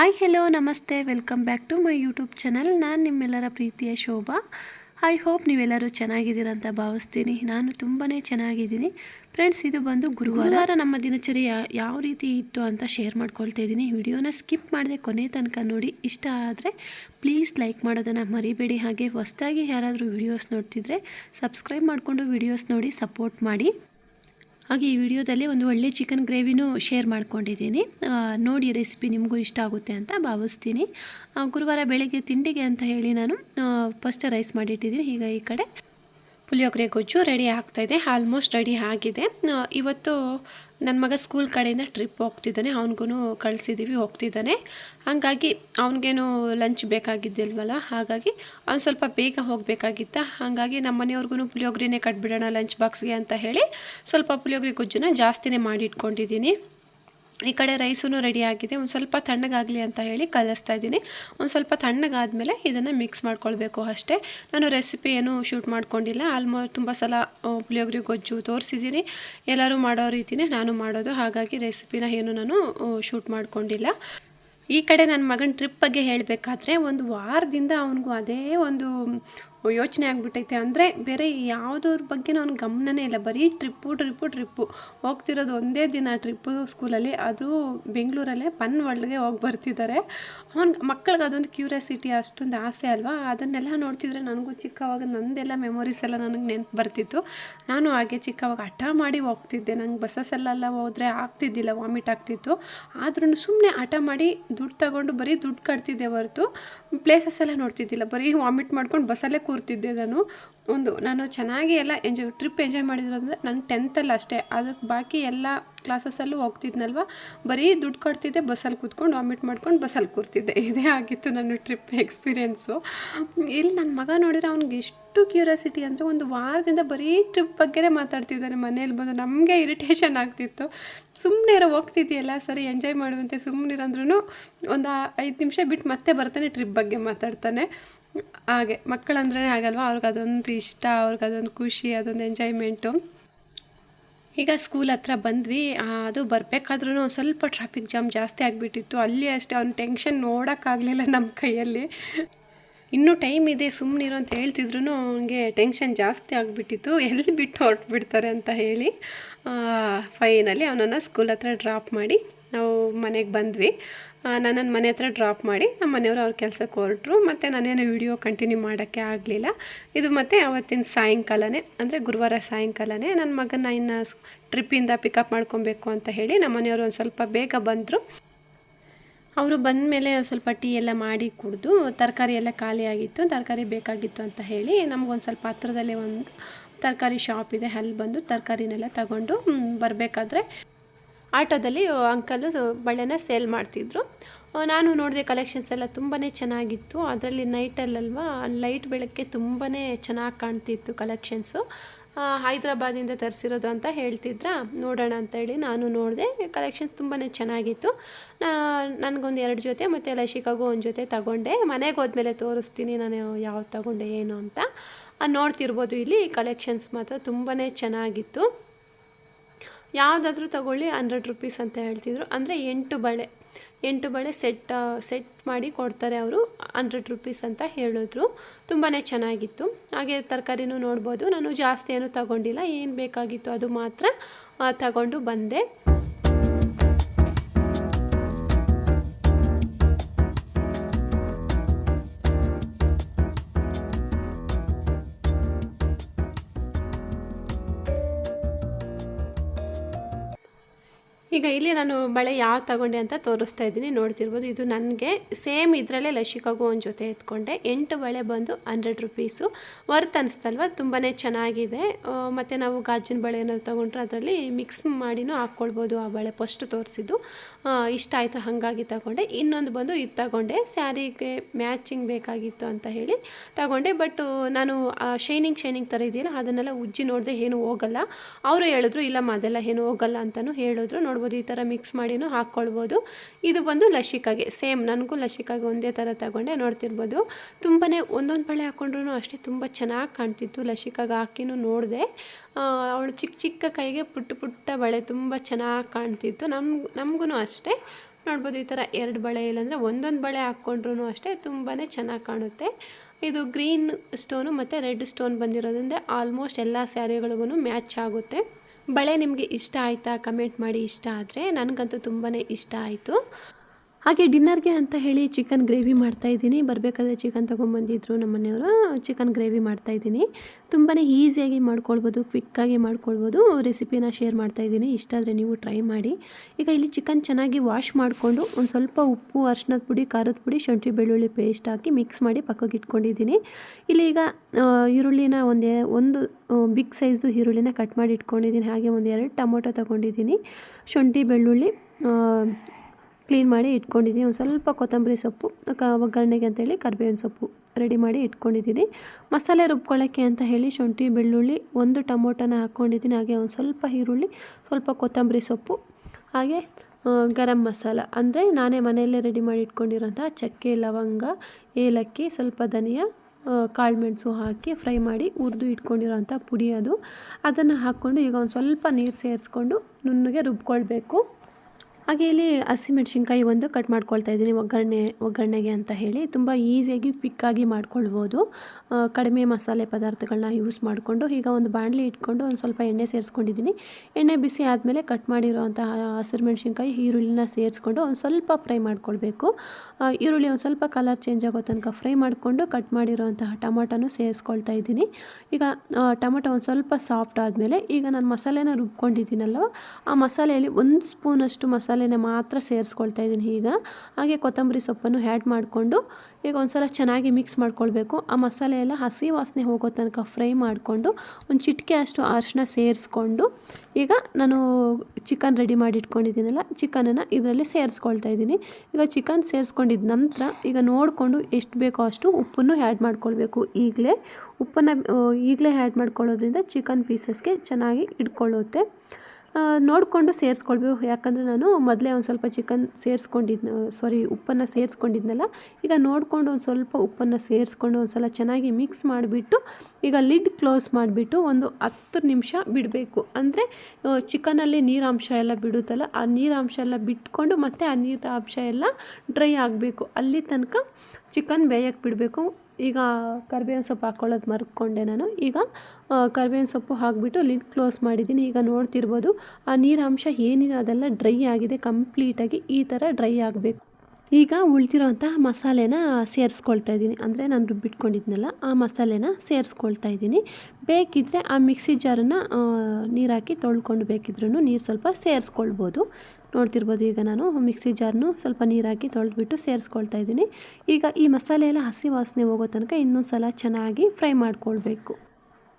Hi hello ನಮಸ್ತೆ. Welcome back to my YouTube channel ನಾನು ನಿಮ್ಮೆಲ್ಲರ ಪ್ರೀತಿಯ ಶೋಭಾ. ಐ ಹೋಪ್ ನೀವೆಲ್ಲರೂ ಚೆನ್ನಾಗಿದ್ದೀರ ಅಂತ ಭಾವಿಸ್ತೀನಿ. ನಾನು ತುಂಬಾ ಚೆನ್ನಾಗಿದ್ದೀನಿ. ಫ್ರೆಂಡ್ಸ್ ಇದು ಬಂದು ಗುರುವಾರ. ನಮ್ಮ ದಿನಚರಿ ಯಾವ ರೀತಿ ಇತ್ತು ಅಂತ ಶೇರ್ ಮಾಡ್ಕೊಳ್ತಾ ಇದ್ದೀನಿ. ವಿಡಿಯೋನ ಸ್ಕಿಪ್ ಮಾಡದೆ ಕೊನೆ ತನಕ ನೋಡಿ. ಇಷ್ಟ ಆದರೆ ಪ್ಲೀಸ್ ಲೈಕ್ ಮಾಡೋದನ್ನು ಮರಿಬೇಡಿ. ಹಾಗೆ ಹೊಸದಾಗಿ ಯಾರಾದರೂ ವಿಡಿಯೋಸ್ ನೋಡ್ತಿದ್ರೆ ಸಬ್ಸ್ಕ್ರೈಬ್ ಮಾಡಿಕೊಂಡು ವಿಡಿಯೋಸ್ ನೋಡಿ ಸಪೋರ್ಟ್ ಮಾಡಿ. ಹಾಗೆ ಈ ವಿಡಿಯೋದಲ್ಲಿ ಒಂದು ಒಳ್ಳೆ ಚಿಕನ್ ಗ್ರೇವಿನೂ ಶೇರ್ ಮಾಡ್ಕೊಂಡಿದ್ದೀನಿ. ನೋಡಿ ರೆಸಿಪಿ ನಿಮಗೂ ಇಷ್ಟ ಆಗುತ್ತೆ ಅಂತ ಭಾವಿಸ್ತೀನಿ. ಗುರುವಾರ ಬೆಳಗ್ಗೆ ತಿಂಡಿಗೆ ಅಂತ ಹೇಳಿ ನಾನು ಫಸ್ಟ್ ರೈಸ್ ಮಾಡಿಟ್ಟಿದ್ದೀನಿ. ಈಗ ಈ ಕಡೆ ಪುಳಿಯೋಗರೆ ಗೊಜ್ಜು ರೆಡಿ ಆಗ್ತಾಯಿದೆ ಆಲ್ಮೋಸ್ಟ್ ರೆಡಿ ಆಗಿದೆ. ಇವತ್ತು ನನ್ನ ಮಗ ಸ್ಕೂಲ್ ಕಡೆಯಿಂದ ಟ್ರಿಪ್ ಹೋಗ್ತಿದ್ದಾನೆ ಅವನಿಗೂ ಕಳಿಸಿದ್ದೀವಿ ಹೋಗ್ತಿದ್ದಾನೆ. ಹಾಗಾಗಿ ಅವನಿಗೇನು ಲಂಚ್ ಬೇಕಾಗಿದ್ದಿಲ್ವಲ್ಲ, ಹಾಗಾಗಿ ಅವ್ನು ಸ್ವಲ್ಪ ಬೇಗ ಹೋಗಬೇಕಾಗಿತ್ತ. ಹಾಗಾಗಿ ನಮ್ಮ ಮನೆಯವ್ರಿಗೂ ಪುಳಿಯೋಗ್ರೆನೇ ಕಟ್ಬಿಡೋಣ ಲಂಚ್ ಬಾಕ್ಸ್ಗೆ ಅಂತ ಹೇಳಿ ಸ್ವಲ್ಪ ಪುಳಿಯೋಗ್ರೆ ಗೊಜ್ಜನ್ನ ಜಾಸ್ತಿನೇ ಮಾಡಿ ಇಟ್ಕೊಂಡಿದ್ದೀನಿ ಈ ಕಡೆ ರೈಸೂ ರೆಡಿ ಆಗಿದೆ. ಒಂದು ಸ್ವಲ್ಪ ತಣ್ಣಗಾಗಲಿ ಅಂತ ಹೇಳಿ ಕಲಿಸ್ತಾ ಇದ್ದೀನಿ. ಒಂದು ಸ್ವಲ್ಪ ತಣ್ಣಗಾದಮೇಲೆ ಇದನ್ನು ಮಿಕ್ಸ್ ಮಾಡ್ಕೊಳ್ಬೇಕು ಅಷ್ಟೇ. ನಾನು ರೆಸಿಪಿ ಏನು ಶೂಟ್ ಮಾಡ್ಕೊಂಡಿಲ್ಲ. ಆಲ್ಮೋ ತುಂಬ ಸಲ ಪುಳಿಯೋಗರಿ, ಗೊಜ್ಜು ತೋರಿಸಿದ್ದೀನಿ. ಎಲ್ಲರೂ ಮಾಡೋ ರೀತಿನೇ ನಾನು ಮಾಡೋದು. ಹಾಗಾಗಿ ರೆಸಿಪಿನ ಏನು ನಾನು ಶೂಟ್ ಮಾಡ್ಕೊಂಡಿಲ್ಲ. ಈ ಕಡೆ ನನ್ನ ಮಗನ ಟ್ರಿಪ್ ಬಗ್ಗೆ ಹೇಳಬೇಕಾದ್ರೆ, ಒಂದು ವಾರದಿಂದ ಅವನಿಗೂ ಅದೇ ಒಂದು ಯೋಚನೆ ಆಗಿಬಿಟ್ಟೈತೆ. ಅಂದರೆ ಬೇರೆ ಯಾವುದ್ರ ಬಗ್ಗೆ ಅವ್ನ ಗಮನನೇ ಇಲ್ಲ. ಬರೀ ಟ್ರಿಪ್ಪು ಟ್ರಿಪ್ಪು ಟ್ರಿಪ್ಪು ಹೋಗ್ತಿರೋದು ಒಂದೇ ದಿನ ಟ್ರಿಪ್ಪು ಸ್ಕೂಲಲ್ಲಿ ಅದು ಬೆಂಗಳೂರಲ್ಲೇ ಪನ್ ವರ್ಲ್ಡ್ಗೆ ಹೋಗಿ ಬರ್ತಿದ್ದಾರೆ ಅವ್ನ ಮಕ್ಕಳಿಗೆ ಅದೊಂದು ಕ್ಯೂರಿಯಾಸಿಟಿ ಅಷ್ಟೊಂದು ಆಸೆ ಅಲ್ವಾ? ಅದನ್ನೆಲ್ಲ ನೋಡ್ತಿದ್ರೆ ನನಗೂ ಚಿಕ್ಕವಾಗ ನಂದೆಲ್ಲ ಮೆಮೊರೀಸ್ ಎಲ್ಲ ನನಗೆ ನೆನಪು ಬರ್ತಿತ್ತು. ನಾನು ಹಾಗೆ ಚಿಕ್ಕವಾಗ ಹಠ ಮಾಡಿ ಹೋಗ್ತಿದ್ದೆ. ನಂಗೆ ಬಸ್ಸಸ್ಸಲ್ಲೆಲ್ಲ ಹೋದರೆ ಆಗ್ತಿದ್ದಿಲ್ಲ ವಾಮಿಟ್ ಆಗ್ತಿತ್ತು. ಆದ್ರೂ ಸುಮ್ಮನೆ ಹಠ ಮಾಡಿ ದುಡ್ಡು ತಗೊಂಡು ಬರೀ ದುಡ್ಡು ಕಟ್ತಿದ್ದೆ ಹೊರತು. ಪ್ಲೇಸಸ್ ಎಲ್ಲ ನೋಡ್ತಿದ್ದಿಲ್ಲ. ಬರೀ ವಾಮಿಟ್ ಮಾಡ್ಕೊಂಡು ಬಸ್ಸಲ್ಲೇ ಕೂರ್ತಿದ್ದೆ ನಾನು. ಒಂದು, ನಾನು ಚೆನ್ನಾಗಿ ಎಲ್ಲ ಎಂಜಾಯ್ ಟ್ರಿಪ್ ಎಂಜಾಯ್ ಮಾಡಿದ್ರು ಅಂದರೆ ನಾನು ಟೆಂತಲ್ಲಿ ಅಷ್ಟೇ. ಅದಕ್ಕೆ ಬಾಕಿ ಎಲ್ಲ ಕ್ಲಾಸಸ್ಸಲ್ಲೂ ಹೋಗ್ತಿದ್ನಲ್ವ? ಬರೀ ದುಡ್ಡು ಕೊಡ್ತಿದ್ದೆ ಬಸ್ಸಲ್ಲಿ ಕೂತ್ಕೊಂಡು ವಾಮಿಟ್ ಮಾಡ್ಕೊಂಡು ಬಸ್ಸಲ್ಲಿ ಕೂರ್ತಿದ್ದೆ. ಇದೇ ಆಗಿತ್ತು ನನ್ನ ಟ್ರಿಪ್ ಎಕ್ಸ್ಪೀರಿಯೆನ್ಸು ಇಲ್ಲಿ ನನ್ನ ಮಗ ನೋಡಿದ್ರೆ ಅವ್ನಿಗೆ ಎಷ್ಟು ಕ್ಯೂರಿಯಾಸಿಟಿ ಅಂದರೆ ಒಂದು ವಾರದಿಂದ ಬರೀ ಟ್ರಿಪ್ ಬಗ್ಗೆನೇ ಮಾತಾಡ್ತಿದ್ದಾನೆ. ಮನೇಲಿ ಬಂದು ನಮಗೆ ಇರಿಟೇಷನ್ ಆಗ್ತಿತ್ತು. ಸುಮ್ಮನೆ ಇರೋ ಹೋಗ್ತಿದ್ದೀಯಲ್ಲ ಸರಿ ಎಂಜಾಯ್ ಮಾಡುವಂತೆ ಸುಮ್ಮನಿರಂದ್ರೂ ಒಂದು ಐದು ನಿಮಿಷ ಬಿಟ್ಟು ಮತ್ತೆ ಬರ್ತಾನೆ ಟ್ರಿಪ್ ಬಗ್ಗೆ ಮಾತಾಡ್ತಾನೆ. ಹಾಗೆ ಮಕ್ಕಳಂದ್ರೆ ಆಗಲ್ವಾ ಅವ್ರಿಗೆ ಅದೊಂದು ಇಷ್ಟ, ಅವ್ರಿಗೆ ಅದೊಂದು ಖುಷಿ, ಅದೊಂದು ಎಂಜಾಯ್ಮೆಂಟು ಈಗ ಸ್ಕೂಲ್ ಹತ್ರ ಬಂದ್ವಿ. ಅದು ಬರಬೇಕಾದ್ರೂ ಸ್ವಲ್ಪ ಟ್ರಾಫಿಕ್ ಜಾಮ್ ಜಾಸ್ತಿ ಆಗಿಬಿಟ್ಟಿತ್ತು. ಅಲ್ಲಿ ಅಷ್ಟೇ, ಅವ್ನ ಟೆನ್ಷನ್ ನೋಡೋಕ್ಕಾಗಲಿಲ್ಲ ನಮ್ಮ ಕೈಯಲ್ಲಿ. ಇನ್ನೂ ಟೈಮ್ ಇದೆ ಸುಮ್ಮನಿರು ಅಂತ ಹೇಳ್ತಿದ್ರು ಅವನಿಗೆ ಟೆನ್ಷನ್ ಜಾಸ್ತಿ ಆಗಿಬಿಟ್ಟಿತ್ತು. ಎಲ್ಲಿ ಬಿಟ್ಟು ಹೊರಟ್ಬಿಡ್ತಾರೆ ಅಂತ ಹೇಳಿ ಫೈನಲಿ ಅವನನ್ನು ಸ್ಕೂಲ್ ಹತ್ರ ಡ್ರಾಪ್ ಮಾಡಿ ನಾವು ಮನೆಗೆ ಬಂದ್ವಿ. ನನ್ನನ್ನು ಮನೆ ಹತ್ರ ಡ್ರಾಪ್ ಮಾಡಿ ನಮ್ಮ ಮನೆಯವರು ಅವ್ರ ಕೆಲಸಕ್ಕೆ ಹೊರಟರು, ಮತ್ತು ನಾನೇನು ವಿಡಿಯೋ ಕಂಟಿನ್ಯೂ ಮಾಡೋಕ್ಕೆ ಆಗಲಿಲ್ಲ. ಇದು ಮತ್ತು ಅವತ್ತಿನ ಸಾಯಂಕಾಲನೇ, ಅಂದರೆ ಗುರುವಾರ ಸಾಯಂಕಾಲನೇ ನನ್ನ ಮಗನ ಇನ್ನು ಟ್ರಿಪ್ಪಿಂದ ಪಿಕಪ್ ಮಾಡ್ಕೊಬೇಕು ಅಂತ ಹೇಳಿ ನಮ್ಮ ಮನೆಯವರು ಒಂದು ಸ್ವಲ್ಪ ಬೇಗ ಬಂದರು. ಅವರು ಬಂದ ಮೇಲೆ ಸ್ವಲ್ಪ ಟೀ ಎಲ್ಲ ಮಾಡಿ ಕುಡಿದು, ತರಕಾರಿ ಎಲ್ಲ ಖಾಲಿಯಾಗಿತ್ತು ತರಕಾರಿ ಬೇಕಾಗಿತ್ತು ಅಂತ ಹೇಳಿ ನಮಗೊಂದು ಸ್ವಲ್ಪ ಹತ್ರದಲ್ಲೇ ಒಂದು ತರಕಾರಿ ಶಾಪ್ ಇದೆ, ಅಲ್ಲಿ ಬಂದು ತರಕಾರಿನೆಲ್ಲ ತಗೊಂಡು ಬರಬೇಕಾದ್ರೆ ಆಟೋದಲ್ಲಿ ಅಂಕಲು ಬಳೆನ ಸೇಲ್ ಮಾಡ್ತಿದ್ರು. ನಾನು ನೋಡಿದೆ ಕಲೆಕ್ಷನ್ಸ್ ಎಲ್ಲ ತುಂಬಾ ಚೆನ್ನಾಗಿತ್ತು. ಅದರಲ್ಲಿ ನೈಟಲ್ಲಲ್ವಾ ಲೈಟ್ ಬೆಳಕ್ಕೆ ತುಂಬಾ ಚೆನ್ನಾಗಿ ಕಾಣ್ತಿತ್ತು ಕಲೆಕ್ಷನ್ಸು ಹೈದ್ರಾಬಾದಿಂದ ತರಿಸಿರೋದು ಅಂತ ಹೇಳ್ತಿದ್ರ? ನೋಡೋಣ ಅಂತ ಹೇಳಿ ನಾನು ನೋಡಿದೆ ಕಲೆಕ್ಷನ್ಸ್ ತುಂಬಾ ಚೆನ್ನಾಗಿತ್ತು. ನನಗೊಂದು ಎರಡು ಜೊತೆ, ಮತ್ತು ಲಶಿಕಾಗೂ ಒಂದು ಜೊತೆ ತಗೊಂಡೆ. ಮನೆಗೆ ಹೋದ್ಮೇಲೆ ತೋರಿಸ್ತೀನಿ ನಾನು ಯಾವ್ದು ತಗೊಂಡೆ, ಏನು ಅಂತ. ನೋಡ್ತಿರ್ಬೋದು ಇಲ್ಲಿ ಕಲೆಕ್ಷನ್ಸ್ ಮಾತ್ರ ತುಂಬಾ ಚೆನ್ನಾಗಿತ್ತು. ಯಾವುದಾದ್ರೂ ತಗೊಳ್ಳಿ ಹಂಡ್ರೆಡ್ ರುಪೀಸ್ ಅಂತ ಹೇಳ್ತಿದ್ರು. ಅಂದರೆ ಎಂಟು ಬಳೆ. ಎಂಟು ಬಳೆ ಸೆಟ್ ಸೆಟ್ ಮಾಡಿ ಕೊಡ್ತಾರೆ ಅವರು ಹಂಡ್ರೆಡ್ ರುಪೀಸ್ ಅಂತ ಹೇಳಿದ್ರು. ತುಂಬಾ ಚೆನ್ನಾಗಿತ್ತು. ಹಾಗೆ ತರಕಾರಿನೂ ನೋಡ್ಬೋದು. ನಾನು ಜಾಸ್ತಿ ಏನು ತಗೊಂಡಿಲ್ಲ. ಏನು ಬೇಕಾಗಿತ್ತು ಅದು ಮಾತ್ರ ತಗೊಂಡು ಬಂದೆ. ಈಗ ಇಲ್ಲಿ ನಾನು ಬಳೆ ಯಾವ ತಗೊಂಡೆ ಅಂತ ತೋರಿಸ್ತಾ ಇದ್ದೀನಿ, ನೋಡ್ತಿರ್ಬೋದು. ಇದು ನನಗೆ ಸೇಮ್ ಇದರಲ್ಲೇ ಲಶಿಕಾಗೂ ಒಂದು ಜೊತೆ ಎತ್ಕೊಂಡೆ. ಎಂಟು ಬಳೆ ಬಂದು ಹಂಡ್ರೆಡ್ ರುಪೀಸು. ವರ್ತ್ ಅನಿಸ್ತಲ್ವ? ತುಂಬಾ ಚೆನ್ನಾಗಿದೆ. ಮತ್ತು ನಾವು ಗಾಜಿನ ಬಳೆ ಏನಾದ್ರು ತೊಗೊಂಡ್ರೆ ಅದರಲ್ಲಿ ಮಿಕ್ಸ್ ಮಾಡಿನೂ ಹಾಕ್ಕೊಳ್ಬೋದು ಆ ಬಳೆ ಫಸ್ಟ್ ತೋರಿಸಿದ್ದು. ಇಷ್ಟ ಆಯಿತು ಹಾಗಾಗಿ ತಗೊಂಡೆ. ಇನ್ನೊಂದು ಬಂದು ಇದು ತಗೊಂಡೆ. ಸ್ಯಾರಿಗೆ ಮ್ಯಾಚಿಂಗ್ ಬೇಕಾಗಿತ್ತು ಅಂತ ಹೇಳಿ ತಗೊಂಡೆ. ಬಟ್ ನಾನು ಶೈನಿಂಗ್ ಶೈನಿಂಗ್ ಥರ ಇದೆಯಲ್ಲ, ಅದನ್ನೆಲ್ಲ ಉಜ್ಜಿ ನೋಡಿದೆ ಏನು ಹೋಗಲ್ಲ. ಅವರು ಹೇಳಿದ್ರು, ಇಲ್ಲಮ್ಮ, ಅದೆಲ್ಲ ಏನು ಹೋಗಲ್ಲ ಅಂತಲೂ ಹೇಳಿದ್ರು. ನೋಡ್ಬೋದು ಈ ಥರ ಮಿಕ್ಸ್ ಮಾಡಿನೂ ಹಾಕ್ಕೊಳ್ಬೋದು. ಇದು ಬಂದು ಲಸಿಕಾಗೆ ಸೇಮ್ ನನಗೂ ಲಸಿಕಾಗೆ ಒಂದೇ ಥರ ತಗೊಂಡೆ, ನೋಡ್ತಿರ್ಬೋದು. ತುಂಬಾ ಒಂದೊಂದು ಬಳೆ ಹಾಕ್ಕೊಂಡ್ರು ಅಷ್ಟೇ ತುಂಬ ಚೆನ್ನಾಗಿ ಕಾಣ್ತಿತ್ತು ಲಸಿಕಾಗೆ ಹಾಕಿನೂ ನೋಡಿದೆ. ಅವಳು ಚಿಕ್ಕ ಚಿಕ್ಕ ಕೈಗೆ ಪುಟ್ಟ ಪುಟ್ಟ ಬಳೆ ತುಂಬ ಚೆನ್ನಾಗಿ ಕಾಣ್ತಿತ್ತು. ನಮ್ಗೆ ನಮಗೂ ಅಷ್ಟೇ. ನೋಡ್ಬೋದು ಈ ಥರ ಎರಡು ಬಳೆ ಇಲ್ಲಾಂದರೆ ಒಂದೊಂದು ಬಳೆ ಹಾಕ್ಕೊಂಡ್ರು ಅಷ್ಟೇ ತುಂಬಾ ಚೆನ್ನಾಗಿ ಕಾಣುತ್ತೆ. ಇದು ಗ್ರೀನ್ ಸ್ಟೋನು ಮತ್ತು ರೆಡ್ ಸ್ಟೋನ್ ಬಂದಿರೋದ್ರಿಂದ ಆಲ್ಮೋಸ್ಟ್ ಎಲ್ಲ ಸ್ಯಾರಿಗಳಿಗೂ ಮ್ಯಾಚ್ ಆಗುತ್ತೆ. ಬಳೆ ನಿಮಗೆ ಇಷ್ಟ ಆಯಿತಾ? ಕಮೆಂಟ್ ಮಾಡಿ ಇಷ್ಟ ಆದರೆ ನನಗಂತೂ ತುಂಬಾ ಇಷ್ಟ ಆಯಿತು. ಹಾಗೆ ಡಿನ್ನರ್ಗೆ ಅಂತ ಹೇಳಿ ಚಿಕನ್ ಗ್ರೇವಿ ಮಾಡ್ತಾಯಿದ್ದೀನಿ ಬರಬೇಕಾದ್ರೆ ಚಿಕನ್ ತೊಗೊಂಬಂದಿದ್ರು ನಮ್ಮ ಮನೆಯವರು. ಚಿಕನ್ ಗ್ರೇವಿ ಮಾಡ್ತಾಯಿದ್ದೀನಿ ತುಂಬಾ ಈಸಿಯಾಗಿ ಮಾಡ್ಕೊಳ್ಬೋದು ಕ್ವಿಕ್ಕಾಗಿ ಮಾಡ್ಕೊಳ್ಬೋದು. ರೆಸಿಪಿನ ಶೇರ್ ಮಾಡ್ತಾಯಿದ್ದೀನಿ ಇಷ್ಟ ಆದರೆ ನೀವು ಟ್ರೈ ಮಾಡಿ. ಈಗ ಇಲ್ಲಿ ಚಿಕನ್ ಚೆನ್ನಾಗಿ ವಾಶ್ ಮಾಡಿಕೊಂಡು ಒಂದು ಸ್ವಲ್ಪ ಉಪ್ಪು ಅರ್ಶಿನದ ಪುಡಿ, ಖಾರದ ಪುಡಿ, ಶುಂಠಿ, ಬೆಳ್ಳುಳ್ಳಿ ಪೇಸ್ಟ್ ಹಾಕಿ ಮಿಕ್ಸ್ ಮಾಡಿ ಪಕ್ಕಕ್ಕೆ ಇಟ್ಕೊಂಡಿದ್ದೀನಿ. ಇಲ್ಲಿ ಈಗ ಈರುಳ್ಳಿನ ಒಂದೇ, ಒಂದು ಬಿಗ್ ಸೈಜು ಈರುಳ್ಳಿನ ಕಟ್ ಮಾಡಿ ಇಟ್ಕೊಂಡಿದ್ದೀನಿ. ಹಾಗೆ ಒಂದು ಎರಡು ಟೊಮೊಟೊ ತೊಗೊಂಡಿದ್ದೀನಿ. ಶುಂಠಿ, ಬೆಳ್ಳುಳ್ಳಿ ಕ್ಲೀನ್ ಮಾಡಿ ಇಟ್ಕೊಂಡಿದ್ದೀನಿ. ಒಂದು ಸ್ವಲ್ಪ ಕೊತ್ತಂಬರಿ ಸೊಪ್ಪು ಒಗ್ಗರಣೆಗೆ ಅಂತೇಳಿ ಕರಿಬೇವಿನ ಸೊಪ್ಪು ರೆಡಿ ಮಾಡಿ ಇಟ್ಕೊಂಡಿದ್ದೀನಿ. ಮಸಾಲೆ ರುಬ್ಕೊಳ್ಳೋಕ್ಕೆ ಅಂತ ಹೇಳಿ ಶುಂಠಿ, ಬೆಳ್ಳುಳ್ಳಿ ಒಂದು ಟೊಮೊಟೊನ ಹಾಕ್ಕೊಂಡಿದ್ದೀನಿ. ಹಾಗೆ ಒಂದು ಸ್ವಲ್ಪ ಈರುಳ್ಳಿ, ಸ್ವಲ್ಪ ಕೊತ್ತಂಬರಿ ಸೊಪ್ಪು, ಹಾಗೆ ಗರಂ ಮಸಾಲ. ಅಂದರೆ ನಾನೇ ಮನೆಯಲ್ಲೇ ರೆಡಿ ಮಾಡಿ ಇಟ್ಕೊಂಡಿರೋಂಥ ಚಕ್ಕೆ, ಲವಂಗ, ಏಲಕ್ಕಿ, ಸ್ವಲ್ಪ ಧನಿಯಾ ಕಾಳು ಮೆಣಸು ಹಾಕಿ ಫ್ರೈ ಮಾಡಿ ಹುರಿದು ಇಟ್ಕೊಂಡಿರೋಂಥ ಪುಡಿ ಅದು. ಅದನ್ನು ಹಾಕ್ಕೊಂಡು ಈಗ ಒಂದು ಸ್ವಲ್ಪ ನೀರು ಸೇರಿಸ್ಕೊಂಡು ನುಣ್ಣಗೆ ರುಬ್ಕೊಳ್ಬೇಕು. ಹಾಗೆ ಇಲ್ಲಿ ಹಸಿಮೆಣ್ಸಿನ್ಕಾಯಿ ಒಂದು ಕಟ್ ಮಾಡ್ಕೊಳ್ತಾ ಇದ್ದೀನಿ ಒಗ್ಗರಣೆ, ಒಗ್ಗರಣೆಗೆ ಅಂತ ಹೇಳಿ. ತುಂಬ ಈಸಿಯಾಗಿ ಕ್ವಿಕ್ಕಾಗಿ ಮಾಡ್ಕೊಳ್ಬೋದು. ಕಡಿಮೆ ಮಸಾಲೆ ಪದಾರ್ಥಗಳನ್ನ ಯೂಸ್ ಮಾಡಿಕೊಂಡು, ಈಗ ಒಂದು ಬಾಣಲಿ ಇಟ್ಕೊಂಡು ಒಂದು ಸ್ವಲ್ಪ ಎಣ್ಣೆ ಸೇರಿಸ್ಕೊಂಡಿದ್ದೀನಿ. ಎಣ್ಣೆ ಬಿಸಿ ಆದಮೇಲೆ ಕಟ್ ಮಾಡಿರೋವಂಥ ಹಸಿರು ಮೆಣಸಿನ್ಕಾಯಿ, ಈರುಳ್ಳಿನ ಸೇರಿಸ್ಕೊಂಡು ಒಂದು ಸ್ವಲ್ಪ ಫ್ರೈ ಮಾಡ್ಕೊಳ್ಬೇಕು. ಈರುಳ್ಳಿ ಒಂದು ಸ್ವಲ್ಪ ಕಲರ್ ಚೇಂಜ್ ಆಗೋ ತನಕ ಫ್ರೈ ಮಾಡಿಕೊಂಡು ಕಟ್ ಮಾಡಿರೋವಂತಹ ಟೊಮೊಟೊನು ಸೇರಿಸ್ಕೊಳ್ತಾ ಇದ್ದೀನಿ. ಈಗ ಟೊಮೊಟೊ ಒಂದು ಸ್ವಲ್ಪ ಸಾಫ್ಟ್ ಆದಮೇಲೆ ಈಗ ನಾನು ಮಸಾಲೆನ ರುಬ್ಕೊಂಡಿದ್ದೀನಲ್ವ, ಆ ಮಸಾಲೆಯಲ್ಲಿ ಒಂದು ಸ್ಪೂನಷ್ಟು ಮಸಾಲೆನ ಮಾತ್ರ ಸೇರಿಸ್ಕೊಳ್ತಾ ಇದ್ದೀನಿ ಈಗ. ಹಾಗೆ ಕೊತ್ತಂಬರಿ ಸೊಪ್ಪನ್ನು ಆ್ಯಡ್ ಮಾಡಿಕೊಂಡು ಈಗ ಒಂದ್ಸಲ ಚೆನ್ನಾಗಿ ಮಿಕ್ಸ್ ಮಾಡ್ಕೊಳ್ಬೇಕು. ಆ ಮಸಾಲೆ ಎಲ್ಲ ಹಸಿ ವಾಸನೆ ಹೋಗೋ ತನಕ ಫ್ರೈ ಮಾಡಿಕೊಂಡು ಒಂದು ಚಿಟಿಕೆ ಅಷ್ಟು ಅರಿಶಿನ ಸೇರಿಸ್ಕೊಂಡು ಈಗ ನಾನು ಚಿಕನ್ ರೆಡಿ ಮಾಡಿ ಇಟ್ಕೊಂಡಿದ್ದೀನಲ್ಲ ಚಿಕನನ್ನು ಇದರಲ್ಲಿ ಸೇರಿಸ್ಕೊಳ್ತಾ ಇದ್ದೀನಿ. ಈಗ ಚಿಕನ್ ಸೇರಿಸ್ಕೊಂಡಿದ್ದ ನಂತರ ಈಗ ನೋಡಿಕೊಂಡು ಎಷ್ಟು ಬೇಕೋ ಅಷ್ಟು ಉಪ್ಪನ್ನು ಆ್ಯಡ್ ಮಾಡ್ಕೊಳ್ಬೇಕು. ಈಗಲೇ ಉಪ್ಪನ್ನು, ಈಗಲೇ ಆ್ಯಡ್ ಮಾಡ್ಕೊಳ್ಳೋದ್ರಿಂದ ಚಿಕನ್ ಪೀಸಸ್ಗೆ ಚೆನ್ನಾಗಿ ಇಟ್ಕೊಳ್ಳುತ್ತೆ ನೋಡಿಕೊಂಡು ಸೇರಿಸ್ಕೊಳ್ಬೇಕು. ಯಾಕಂದರೆ ನಾನು ಮೊದಲೇ ಒಂದು ಸ್ವಲ್ಪ ಚಿಕನ್ ಸೇರಿಸ್ಕೊಂಡಿದ್ನ ಸಾರಿ ಉಪ್ಪನ್ನು ಸೇರಿಸ್ಕೊಂಡಿದ್ನಲ್ಲ, ಈಗ ನೋಡಿಕೊಂಡು ಒಂದು ಸ್ವಲ್ಪ ಉಪ್ಪನ್ನು ಸೇರಿಸ್ಕೊಂಡು ಒಂದು ಸಲ ಚೆನ್ನಾಗಿ ಮಿಕ್ಸ್ ಮಾಡಿಬಿಟ್ಟು, ಈಗ ಲಿಡ್ ಕ್ಲೋಸ್ ಮಾಡಿಬಿಟ್ಟು ಒಂದು ಹತ್ತು ನಿಮಿಷ ಬಿಡಬೇಕು. ಅಂದರೆ ಚಿಕನಲ್ಲಿ ನೀರಾಂಶ ಎಲ್ಲ ಬಿಡುತ್ತಲ್ಲ, ಆ ನೀರಾಂಶ ಎಲ್ಲ ಬಿಟ್ಕೊಂಡು ಮತ್ತೆ ಆ ನೀರಾಂಶ ಎಲ್ಲ ಡ್ರೈ ಆಗಬೇಕು. ಅಲ್ಲಿ ತನಕ ಚಿಕನ್ ಬೇಯಕ್ಕೆ ಬಿಡಬೇಕು. ಈಗ ಕರಿಬೇವಿನ ಸೊಪ್ಪು ಹಾಕ್ಕೊಳ್ಳೋದು ಮರ್ಕೊಂಡೆ ನಾನು. ಈಗ ಕರ್ಬೇವಿನ ಸೊಪ್ಪು ಹಾಕಿಬಿಟ್ಟು ಲಿಡ್ ಕ್ಲೋಸ್ ಮಾಡಿದ್ದೀನಿ. ಈಗ ನೋಡ್ತಿರ್ಬೋದು, ಆ ನೀರಾಂಶ ಏನಿದೆ ಅದೆಲ್ಲ ಡ್ರೈ ಆಗಿದೆ. ಕಂಪ್ಲೀಟಾಗಿ ಈ ಥರ ಡ್ರೈ ಆಗಬೇಕು. ಈಗ ಉಳಿದಿರೋಂತಹ ಮಸಾಲೆನ ಸೇರಿಸ್ಕೊಳ್ತಾ ಇದ್ದೀನಿ. ಅಂದರೆ ನಾನು ರುಬ್ಬಿಟ್ಕೊಂಡಿದ್ನಲ್ಲ ಆ ಮಸಾಲೆನ ಸೇರಿಸ್ಕೊಳ್ತಾ ಇದ್ದೀನಿ. ಬೇಕಿದ್ದರೆ ಆ ಮಿಕ್ಸಿ ಜಾರನ್ನು ನೀರಾಕಿ ತೊಳ್ಕೊಂಡು ಬೇಕಿದ್ರೂ ನೀರು ಸ್ವಲ್ಪ ಸೇರಿಸ್ಕೊಳ್ಬೋದು. ನೋಡ್ತಿರ್ಬೋದು. ಈಗ ನಾನು ಮಿಕ್ಸಿ ಜಾರ್ನು ಸ್ವಲ್ಪ ನೀರು ಹಾಕಿ ತೊಳೆದ್ಬಿಟ್ಟು ಸೇರಿಸ್ಕೊಳ್ತಾ ಇದ್ದೀನಿ. ಈಗ ಈ ಮಸಾಲೆ ಎಲ್ಲ ಹಸಿ ವಾಸನೆ ಹೋಗೋ ತನಕ ಇನ್ನೊಂದು ಸಲ ಚೆನ್ನಾಗಿ ಫ್ರೈ ಮಾಡ್ಕೊಳ್ಬೇಕು.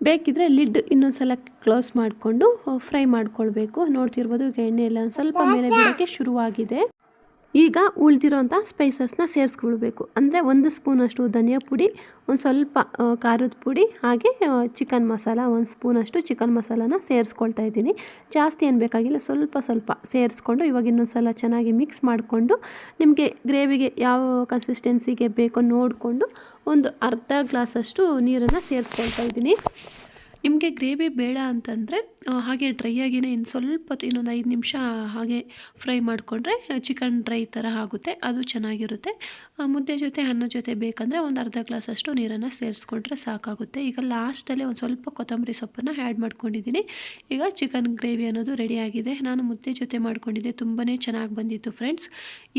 ಬೇಕಿದ್ರೆ ಲಿಡ್ ಇನ್ನೊಂದು ಸಲ ಕ್ಲೋಸ್ ಮಾಡಿಕೊಂಡು ಫ್ರೈ ಮಾಡ್ಕೊಳ್ಬೇಕು. ನೋಡ್ತಿರ್ಬೋದು ಈಗ ಎಣ್ಣೆ ಎಲ್ಲ ಸ್ವಲ್ಪ ಮೇಲೆ ಬೀಳೋಕ್ಕೆ ಶುರುವಾಗಿದೆ. ಈಗ ಉಳಿದಿರೋಂಥ ಸ್ಪೈಸಸ್ನ ಸೇರಿಸ್ಕೊಳ್ಬೇಕು. ಅಂದರೆ ಒಂದು ಸ್ಪೂನಷ್ಟು ಧನಿಯಾ ಪುಡಿ, ಒಂದು ಸ್ವಲ್ಪ ಖಾರದ ಪುಡಿ, ಹಾಗೆ ಚಿಕನ್ ಮಸಾಲ ಒಂದು ಸ್ಪೂನಷ್ಟು ಚಿಕನ್ ಮಸಾಲಾನ ಸೇರಿಸ್ಕೊಳ್ತಾ ಇದ್ದೀನಿ. ಜಾಸ್ತಿ ಏನು ಬೇಕಾಗಿಲ್ಲ, ಸ್ವಲ್ಪ ಸ್ವಲ್ಪ ಸೇರಿಸ್ಕೊಂಡು ಇವಾಗ ಇನ್ನೊಂದು ಸಲ ಚೆನ್ನಾಗಿ ಮಿಕ್ಸ್ ಮಾಡಿಕೊಂಡು ನಿಮಗೆ ಗ್ರೇವಿಗೆ ಯಾವ ಕನ್ಸಿಸ್ಟೆನ್ಸಿಗೆ ಬೇಕೋ ನೋಡಿಕೊಂಡು ಒಂದು ಅರ್ಧ ಗ್ಲಾಸಷ್ಟು ನೀರನ್ನು ಸೇರಿಸ್ಕೊಳ್ತಾ ಇದ್ದೀನಿ. ನಿಮಗೆ ಗ್ರೇವಿ ಬೇಡ ಅಂತಂದರೆ ಹಾಗೆ ಡ್ರೈ ಆಗಿನೇ ಇನ್ನು ಸ್ವಲ್ಪ ಇನ್ನೊಂದು ಐದು ನಿಮಿಷ ಹಾಗೆ ಫ್ರೈ ಮಾಡಿಕೊಂಡ್ರೆ ಚಿಕನ್ ಡ್ರೈ ಥರ ಆಗುತ್ತೆ, ಅದು ಚೆನ್ನಾಗಿರುತ್ತೆ. ಮುದ್ದೆ ಜೊತೆ, ಅನ್ನ ಜೊತೆ ಬೇಕಂದರೆ ಒಂದು ಅರ್ಧ ಗ್ಲಾಸಷ್ಟು ನೀರನ್ನು ಸೇರಿಸ್ಕೊಂಡ್ರೆ ಸಾಕಾಗುತ್ತೆ. ಈಗ ಲಾಸ್ಟಲ್ಲಿ ಒಂದು ಸ್ವಲ್ಪ ಕೊತ್ತಂಬರಿ ಸೊಪ್ಪನ್ನು ಆ್ಯಡ್ ಮಾಡ್ಕೊಂಡಿದ್ದೀನಿ. ಈಗ ಚಿಕನ್ ಗ್ರೇವಿ ಅನ್ನೋದು ರೆಡಿಯಾಗಿದೆ ನಾನು ಮುದ್ದೆ ಜೊತೆ ಮಾಡ್ಕೊಂಡಿದ್ದೆ ತುಂಬಾ ಚೆನ್ನಾಗಿ ಬಂದಿತ್ತು ಫ್ರೆಂಡ್ಸ್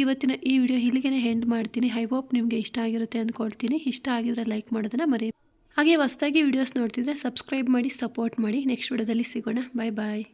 ಇವತ್ತಿನ ಈ ವಿಡಿಯೋ ಇಲ್ಲಿಗೆ ಎಂಡ್ ಮಾಡ್ತೀನಿ. ಐ ಹೋಪ್ ನಿಮಗೆ ಇಷ್ಟ ಆಗಿರುತ್ತೆ ಅಂದ್ಕೊಳ್ತೀನಿ. ಇಷ್ಟ ಆಗಿದ್ರೆ ಲೈಕ್ ಮಾಡೋದನ್ನು ಮರಿ ಹಾಗೆ ಹೊಸ್ದಾಗಿ ವಿಡಿಯೋಸ್ ನೋಡ್ತಿದ್ರೆ ಸಬ್ಸ್ಕ್ರೈಬ್ ಮಾಡಿ ಸಪೋರ್ಟ್ ಮಾಡಿ. ನೆಕ್ಸ್ಟ್ ವಿಡಿಯೋದಲ್ಲಿ ಸಿಗೋಣ. ಬಾಯ್ ಬಾಯ್